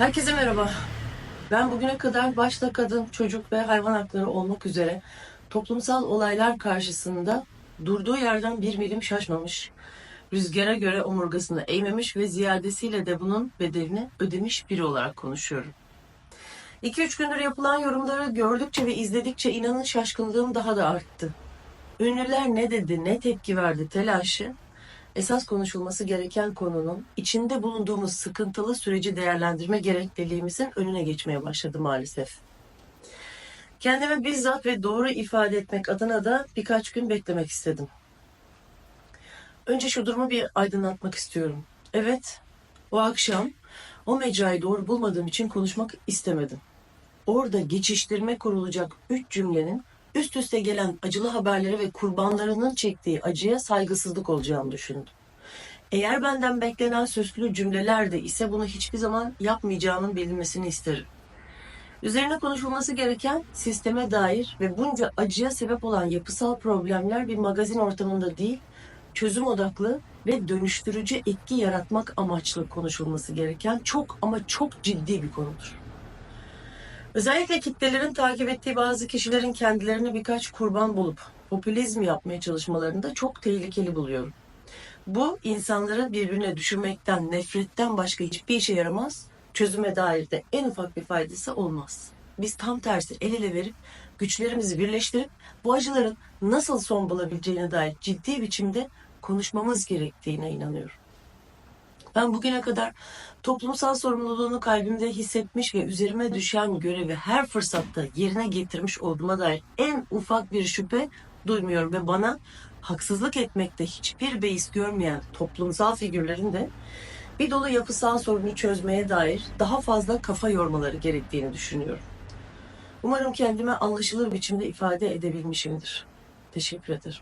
Herkese merhaba. Ben bugüne kadar başta kadın, çocuk ve hayvan hakları olmak üzere toplumsal olaylar karşısında durduğu yerden bir milim şaşmamış, rüzgara göre omurgasını eğmemiş ve ziyadesiyle de bunun bedelini ödemiş biri olarak konuşuyorum. 2-3 gündür yapılan yorumları gördükçe ve izledikçe inanın şaşkınlığım daha da arttı. Ünlüler ne dedi, ne tepki verdi telaşı esas konuşulması gereken konunun içinde bulunduğumuz sıkıntılı süreci değerlendirme gerekliliğimizin önüne geçmeye başladı maalesef. Kendimi bizzat ve doğru ifade etmek adına da birkaç gün beklemek istedim. Önce şu durumu bir aydınlatmak istiyorum. Evet, o akşam o mecrayı doğru bulmadığım için konuşmak istemedim. Orada geçiştirme kurulacak üç cümlenin üst üste gelen acılı haberlere ve kurbanlarının çektiği acıya saygısızlık olacağını düşündüm. Eğer benden beklenen sözlü cümleler de ise bunu hiçbir zaman yapmayacağımın bilinmesini isterim. Üzerine konuşulması gereken sisteme dair ve bunca acıya sebep olan yapısal problemler bir magazin ortamında değil, çözüm odaklı ve dönüştürücü etki yaratmak amaçlı konuşulması gereken çok ama çok ciddi bir konudur. Özellikle kitlelerin takip ettiği bazı kişilerin kendilerini birkaç kurban bulup popülizm yapmaya çalışmalarını da çok tehlikeli buluyorum. Bu insanları birbirine düşürmekten, nefretten başka hiçbir işe yaramaz. Çözüme dair de en ufak bir faydası olmaz. Biz tam tersi el ele verip güçlerimizi birleştirip bu acıların nasıl son bulabileceğine dair ciddi biçimde konuşmamız gerektiğine inanıyorum. Ben bugüne kadar toplumsal sorumluluğunu kalbimde hissetmiş ve üzerime düşen görevi her fırsatta yerine getirmiş olduğuma dair en ufak bir şüphe duymuyorum ve bana haksızlık etmekte hiçbir beis görmeyen toplumsal figürlerin de bir dolu yapısal sorunu çözmeye dair daha fazla kafa yormaları gerektiğini düşünüyorum. Umarım kendime anlaşılır biçimde ifade edebilmişimdir. Teşekkür ederim.